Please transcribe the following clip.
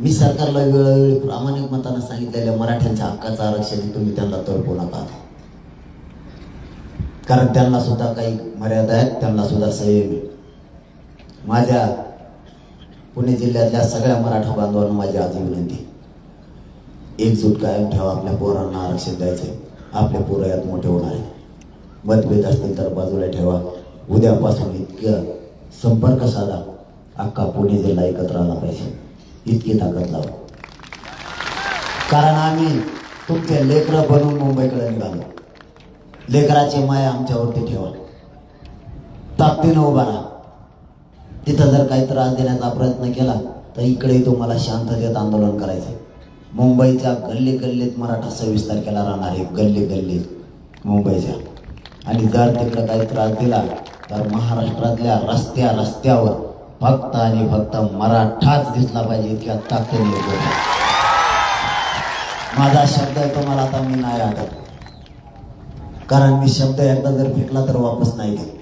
मी सरकारला वेळोवेळी प्रामाणिक मतानं सांगितलेल्या मराठ्यांच्या हक्काचं आरक्षण तुम्ही त्यांना तडपू नका. कारण त्यांना सुद्धा काही मर्यादा आहेत त्यांना सुद्धा संयम माझ्या पुणे जिल्ह्यातल्या सगळ्या मराठा बांधवांना माझी आज विनंती एकजूट कायम ठेवा आपल्या पोरांना आरक्षण द्यायचंय. आपले पोरं यात मोठे होणार आहे मतभेद असतील तर बाजूला ठेवा. उद्यापासून इतकं संपर्क साधा. अख्खा पुणे जिल्हा एकत्र आला पाहिजे. इतकी ताकद लावा. कारण आम्ही तुमचे लेकरं बनवून मुंबईकडे निघालो. लेकराची माया आमच्यावरती ठेवा ताकदीनं उभा राहा. तिथं जर काही त्रास देण्याचा प्रयत्न केला तर इकडे तुम्हाला शांततेत आंदोलन करायचं मुंबईच्या गल्ली गल्लीत मराठा सव्वीस तारखेला राहणार आहे गल्ली गल्लीत मुंबईच्या. आणि जर तिकडं काही त्रास दिला तर महाराष्ट्रातल्या रस्त्या रस्त्यावर फक्त आणि फक्त मराठाच दिसला पाहिजे इतक्या ताकदीने उभं माझा शब्द आहे तुम्हाला आता मी नाही आठवत. कारण मी शब्द एकदा जर फेकला तर वापस नाही घेत.